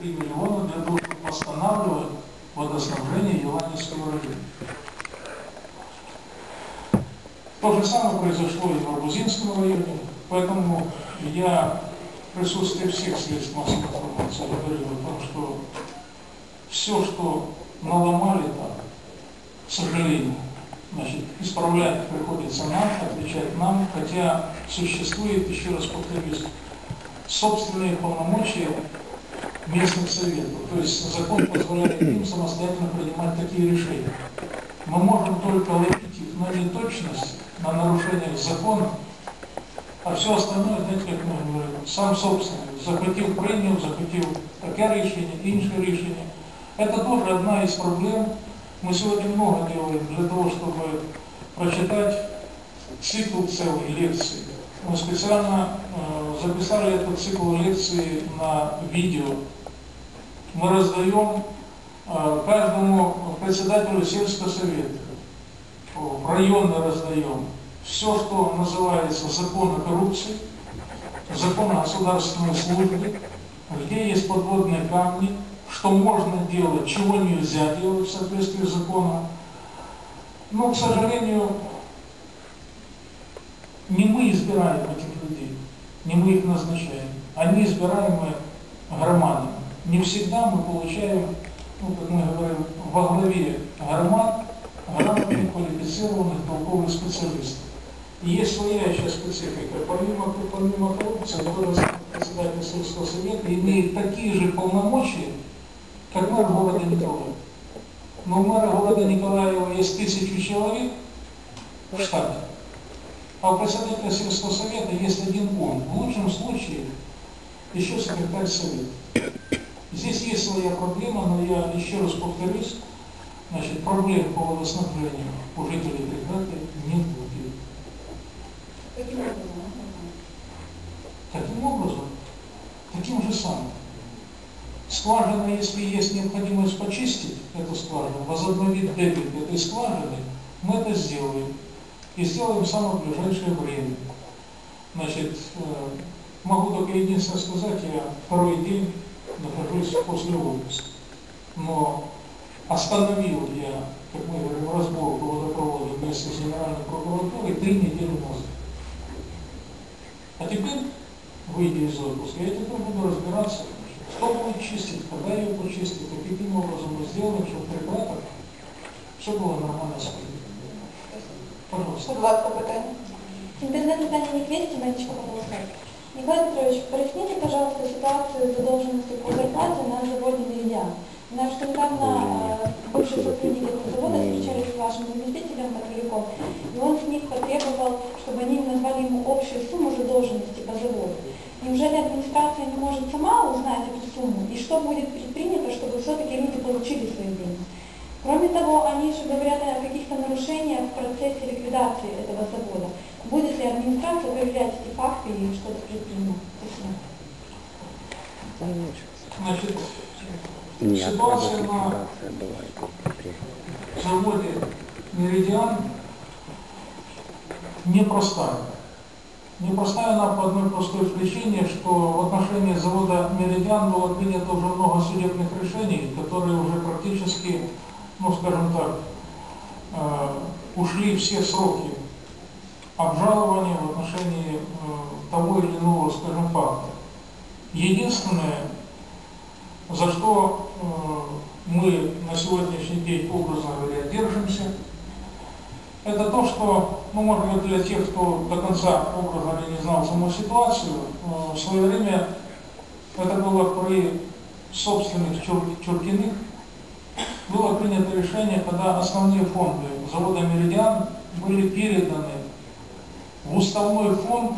3 миллиона для того, чтобы восстанавливать водоснабжение Еланинского района. То же самое произошло и в Арбузинском районе, поэтому я в присутствии всех средств массовой информации говорил о том, что все, что наломали там, к сожалению, значит, исправлять приходится нам, отвечать нам, хотя существует, еще раз повторюсь, собственные полномочия местных советов. То есть закон позволяет им самостоятельно принимать такие решения. Мы можем только ловить их на неточность, на нарушение закона, а все остальное, знаете, как мы говорим, сам собственник захватил премию, захватил таке рішення, інше рішення. Это тоже одна из проблем. Мы сегодня много делаем для того, чтобы прочитать цикл целой лекции. Мы специально э, записали этот цикл лекции на видео. Мы раздаем э, каждому председателю сельского совета, районы раздаем все, что называется закон о коррупции, закон о государственной службе, где есть подводные камни, что можно делать, чего нельзя делать в соответствии с законом. Но, к сожалению, не мы избираем этих людей, не мы их назначаем. Они избираемы громадами. Не всегда мы получаем, ну, как мы говорим, во главе громад грамотных, квалифицированных, толковых специалистов. И есть своя еще специфика. Помимо, помимо коррупции, который председатель сельского совета имеет такие же полномочия, как мэр города Николаева. Но у мэра города Николаева есть тысячу человек в штате. А у председателя сельского совета есть один он. В лучшем случае еще секретарь совета. Здесь есть своя проблема, но я еще раз повторюсь, значит, проблем по водоснабжению у жителей предприятия не будет. Каким образом? Таким образом, таким же самым. Скважина, если есть необходимость почистить эту скважину, возобновить дебет этой скважины, мы это сделаем. И сделаем в самое ближайшее время. Значит, могу только единственное сказать, я второй день нахожусь после отпуска. Но остановил я, как мы говорим, разборку водопровода вместе с Генеральной прокуратурой три недели назад. А теперь, выйдя из отпуска, я теперь буду разбираться, кто будет чистить, когда ее почистить, каким образом мы сделаем, чтобы препаратов все было нормально сходить. Пожалуйста. Будь ласка, питання. Интернет питання не квести, мальчика пожалуйста. Николай Петрович, проясните, пожалуйста, ситуацию задолженности по зарплате на заводе «Меридиан». Знаю, что недавно э, бывший сотрудник этого завода встречались с вашим заместителем Подвеляком, и он с них потребовал, чтобы они назвали ему общую сумму задолженности по заводу. Неужели администрация не может сама узнать эту сумму? И что будет предпринято, чтобы все-таки люди получили свои деньги? Кроме того, они еще говорят о каких-то нарушениях в процессе ликвидации этого завода. Будет ли администрация проверять эти факты и что-то предпринимать? Значит, Нет, ситуация на заводе «Меридиан» непростая. Непростая она по одной простой причине, что в отношении завода «Меридиан» было принято уже много судебных решений, которые уже практически, ну скажем так, э, ушли все сроки обжалования в отношении э, того или иного, скажем, факта. Единственное, за что э, мы на сегодняшний день, образно говоря, держимся, это то, что, ну, может быть, для тех, кто до конца, образно говоря, не знал саму ситуацию, э, в свое время это было при собственных Чур- Чуркиных, было принято решение, когда основные фонды завода «Меридиан» были переданы в уставной фонд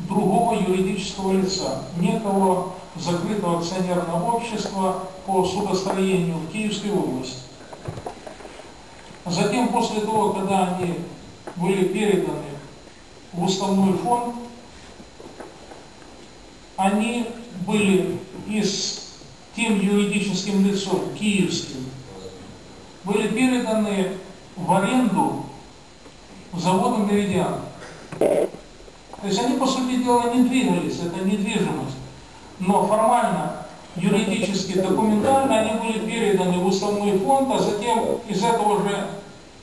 другого юридического лица, некого закрытого акционерного общества по судостроению в Киевской области. Затем, после того, когда они были переданы в уставной фонд, они были и с тем юридическим лицом, киевским, были переданы в аренду заводу «Меридиан». То есть они, по сути дела, не двигались, это недвижимость. Но формально юридически, документально, они были переданы в уставной фонд, а затем из этого же,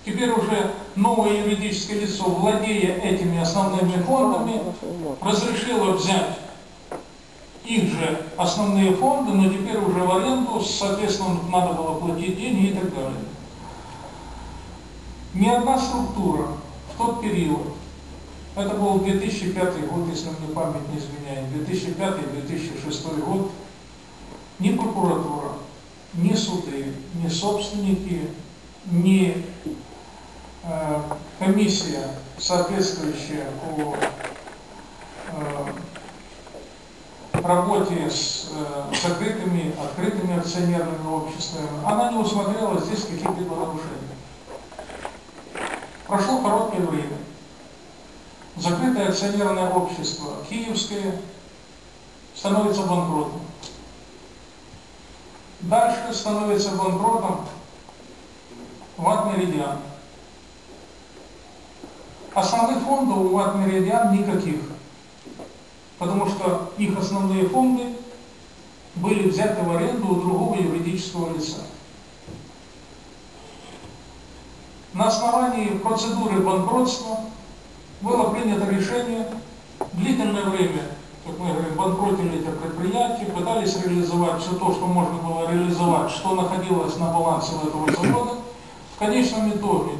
теперь уже новое юридическое лицо, владея этими основными фондами, разрешило взять их же основные фонды, но теперь уже в аренду, соответственно, надо было платить деньги и так далее. Ни одна структура в тот период, это был 2005 год, если мне память не изменяет, 2005-2006 год, ни прокуратура, ни суды, ни собственники, ни э, комиссия, соответствующая по э, работе с э, закрытыми, открытыми акционерными обществами, она не усмотрела здесь каких-либо нарушений. Прошло короткое время. Закрытое акционерное общество Киевское становится банкротом. Дальше становится банкротом Ват Меридиан. Основных фондов у Ват Меридиан никаких, потому что их основные фонды были взяты в аренду у другого юридического лица. На основании процедуры банкротства было принято решение длительное время, как мы говорим, банкротили эти предприятия, пытались реализовать все то, что можно было реализовать, что находилось на балансе этого завода. В конечном итоге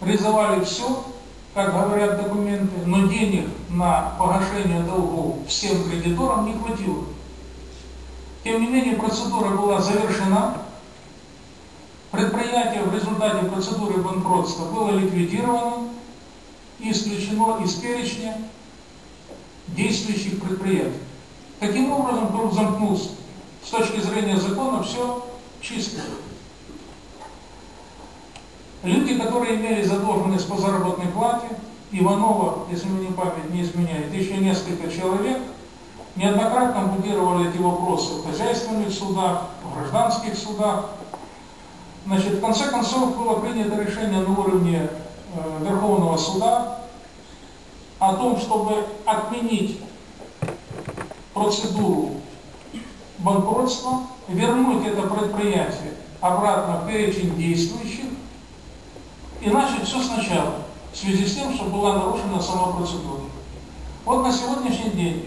реализовали все, как говорят документы, но денег на погашение долгов всем кредиторам не хватило. Тем не менее, процедура была завершена, Предприятие в результате процедуры банкротства было ликвидировано исключено из перечня действующих предприятий. Таким образом, круг замкнулся. С точки зрения закона все чисто. Люди, которые имели задолженность по заработной плате, Иванова, если мне память не изменяет, еще несколько человек, неоднократно будировали эти вопросы в хозяйственных судах, в гражданских судах, Значит, в конце концов было принято решение на уровне э, Верховного суда о том, чтобы отменить процедуру банкротства, вернуть это предприятие обратно в перечень действующих и начать все сначала, в связи с тем, что была нарушена сама процедура. Вот на сегодняшний день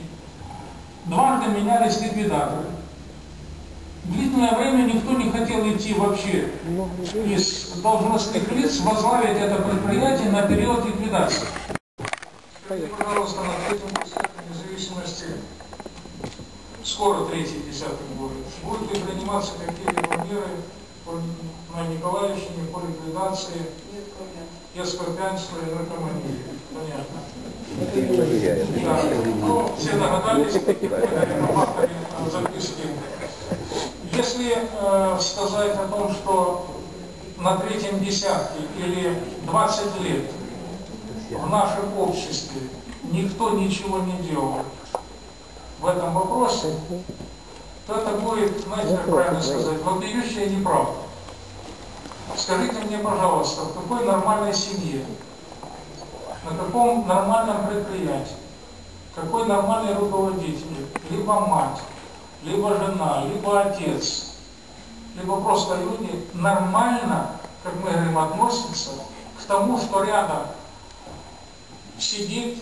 дважды менялись ликвидаторы. Длительное время никто не хотел идти вообще из должностных лиц возглавить это предприятие на период ликвидации. Скажите, пожалуйста, на третьем десятке независимости, скоро третий десяток будет, будут ли приниматься какие-либо меры на Николаевщине по ликвидации? Эскорпианства и наркомании? Понятно. Да. Ну, все догадались, записки если э, сказать о том, что на третьем десятке или 20 лет в нашем обществе никто ничего не делал. В этом вопросе, то это будет, знаете, как правильно сказать, вопиющая неправда. Скажите мне, пожалуйста, в какой нормальной семье, на каком нормальном предприятии, какой нормальный руководитель, либо мать, либо жена, либо отец, либо просто люди нормально, как мы говорим, относятся к тому, что рядом сидит,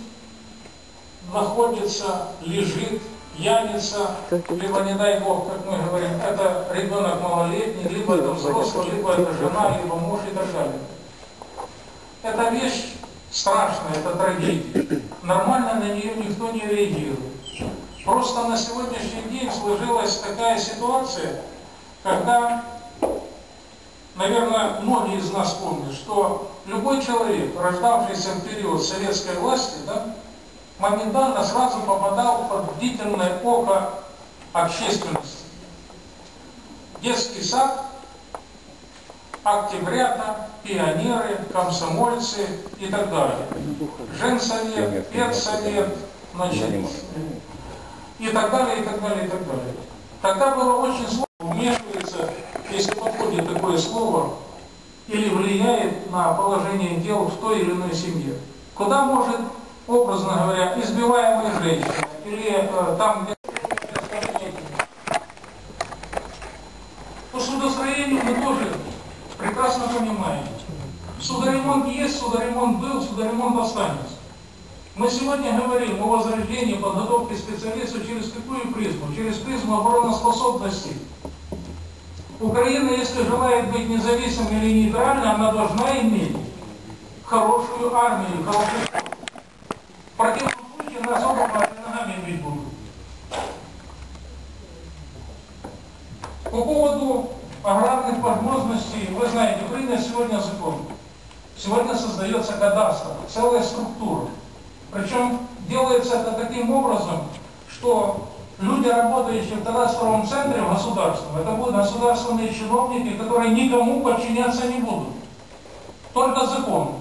находится, лежит, пьяница, либо, не дай Бог, как мы говорим, это ребенок малолетний, либо это взрослый, либо это жена, либо муж и так далее. Это вещь страшная, это трагедия. Нормально на нее никто не реагирует. Просто на сегодняшний день сложилась такая ситуация, когда, наверное, многие из нас помнят, что любой человек, рождавшийся в период советской власти, да, моментально сразу попадал под бдительное око общественности. Детский сад, октябрята, пионеры, комсомольцы и так далее. Женсовет, педсовет, значит, и так далее, и так далее, и так далее. Тогда было очень сложно вмешиваться, если такое слово, или влияет на положение дел в той или иной семье. Куда может, образно говоря, избиваемая женщина, или э, там, где судостроению мы тоже прекрасно понимаем. Судоремонт есть, судоремонт был, судоремонт останется. Мы сегодня говорим о возрождении подготовки специалистов через какую призму? Через призму обороноспособности. Украина, если желает быть независимой или нейтральной, она должна иметь хорошую армию, хорошую. В противном случае нас оба ногами бить будут. По поводу аграрных возможностей, вы знаете, принят сегодня закон. Сегодня создается кадастр, целая структура. Причем делается это таким образом, что люди, работающие в кадастровом центре в государственном, это будут государственные чиновники, которые никому подчиняться не будут. Только закону.